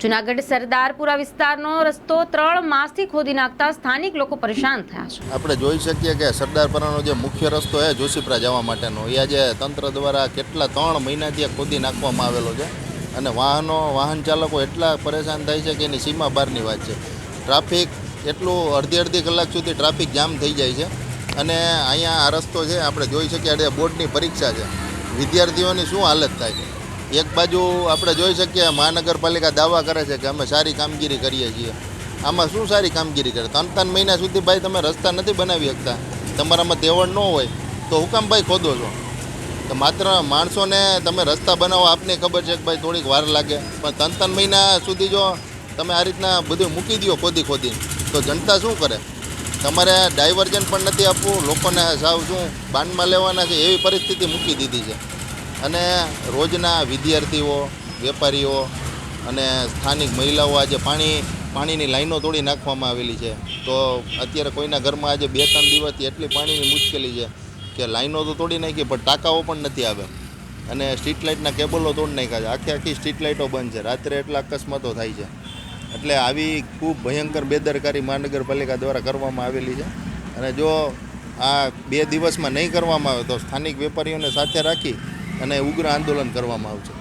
જુનાગઢ સરદારપુરા વિસ્તારનો રસ્તો ત્રણ માસથી ખોદી નાખતા સ્થાનિક લોકો પરેશાન થયા છે. આપણે જોઈ શકીએ કે સરદારપુરાનો જે મુખ્ય રસ્તો છે જોશીપરા જવા માટેનો, એ આજે તંત્ર દ્વારા કેટલા ત્રણ મહિનાથી ખોદી નાખવામાં આવેલો છે અને વાહનો, વાહન ચાલકો એટલા પરેશાન થાય છે કે એની સીમા બહારની વાત છે. ટ્રાફિક એટલું અડધી અડધી કલાક સુધી ટ્રાફિક જામ થઈ જાય છે અને અહીંયા આ રસ્તો છે, આપણે જોઈ શકીએ બોર્ડની પરીક્ષા છે. વિદ્યાર્થીઓની શું હાલત થાય એક બાજુ આપણે જોઈ શકીએ, મહાનગરપાલિકા દાવા કરે છે કે અમે સારી કામગીરી કરીએ છીએ. આમાં શું સારી કામગીરી કરે? ત્રણ ત્રણ મહિના સુધી ભાઈ તમે રસ્તા નથી બનાવી શકતા. તમારામાં તેવડ ન હોય, તો હું કામ ભાઈ ખોદો છો? તો માત્ર માણસોને તમે રસ્તા બનાવો, આપને ખબર છે કે ભાઈ થોડીક વાર લાગે. પણ ત્રણ ત્રણ મહિના સુધી જો તમે આ રીતના બધું મૂકી દો ખોદી ખોદીને, તો જનતા શું કરે? તમારે ડાયવર્જન પણ નથી આપવું, લોકોને સાવ શું બાનમાં લેવાના છે એવી પરિસ્થિતિ મૂકી દીધી છે. અને રોજના વિદ્યાર્થીઓ, વેપારીઓ અને સ્થાનિક મહિલાઓ આજે પાણી, પાણીની લાઈનો તોડી નાખવામાં આવેલી છે. તો અત્યારે કોઈના ઘરમાં આજે બે, ત્રણ દિવસથી એટલી પાણીની મુશ્કેલી છે કે લાઈનો તો તોડી નાખી, પણ ટાંકાઓ પણ નથી આવે. અને સ્ટ્રીટ લાઇટના કેબલો તોડી નાખ્યા છે. આખી આખી સ્ટ્રીટ લાઇટો બંધ છે. રાત્રે એટલા અકસ્માતો થાય છે. એટલે આવી ખૂબ ભયંકર બેદરકારી મહાનગરપાલિકા દ્વારા કરવામાં આવેલી છે. અને જો આ બે દિવસમાં નહીં કરવામાં આવે તો સ્થાનિક વેપારીઓને સાથે રાખી અને ઉગ્ર આંદોલન કરવામાં આવશે.